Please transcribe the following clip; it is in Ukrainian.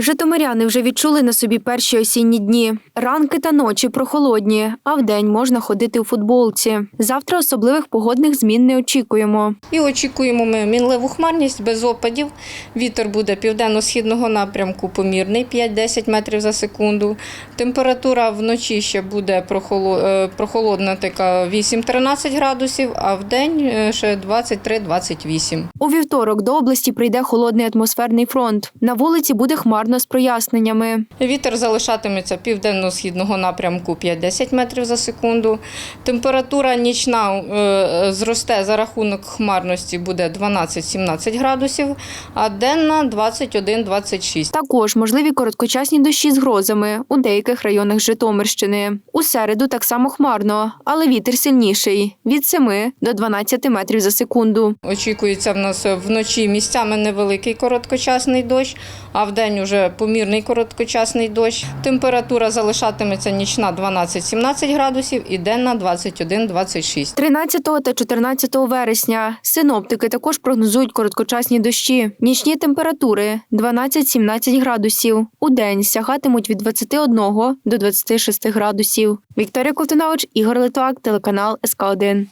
Житомиряни вже відчули на собі перші осінні дні. Ранки та ночі прохолодні, а вдень можна ходити у футболці. Завтра особливих погодних змін не очікуємо. І очікуємо ми мінливу хмарність без опадів. Вітер буде південно-східного напрямку помірний 5-10 метрів за секунду. Температура вночі ще буде е, прохолодна, така 8-13 градусів, а вдень е, ще 23-28. У вівторок до області прийде холодний атмосферний фронт. На вулиці буде хмарно з проясненнями. Вітер залишатиметься південно-східного напрямку 5-10 метрів за секунду. Температура нічна е, зросте за рахунок хмарності буде 12-17 градусів, а денна 21-26. Також можливі короткочасні дощі з грозами у деяких районах Житомирщини. У середу так само хмарно, але вітер сильніший від 7 до 12 метрів за секунду. Очікується в нас вночі місцями невеликий короткочасний дощ, а вдень уже помірний короткочасний дощ. Температура залишатиметься нічна 12-17 градусів і денна 21-26. 13 та 14 вересня синоптики також прогнозують короткочасні дощі. Нічні температури 12-17 градусів. У день сягатимуть від 21 до 26 градусів. Вікторія Ковтунович, Ігор Литвак, телеканал СК 1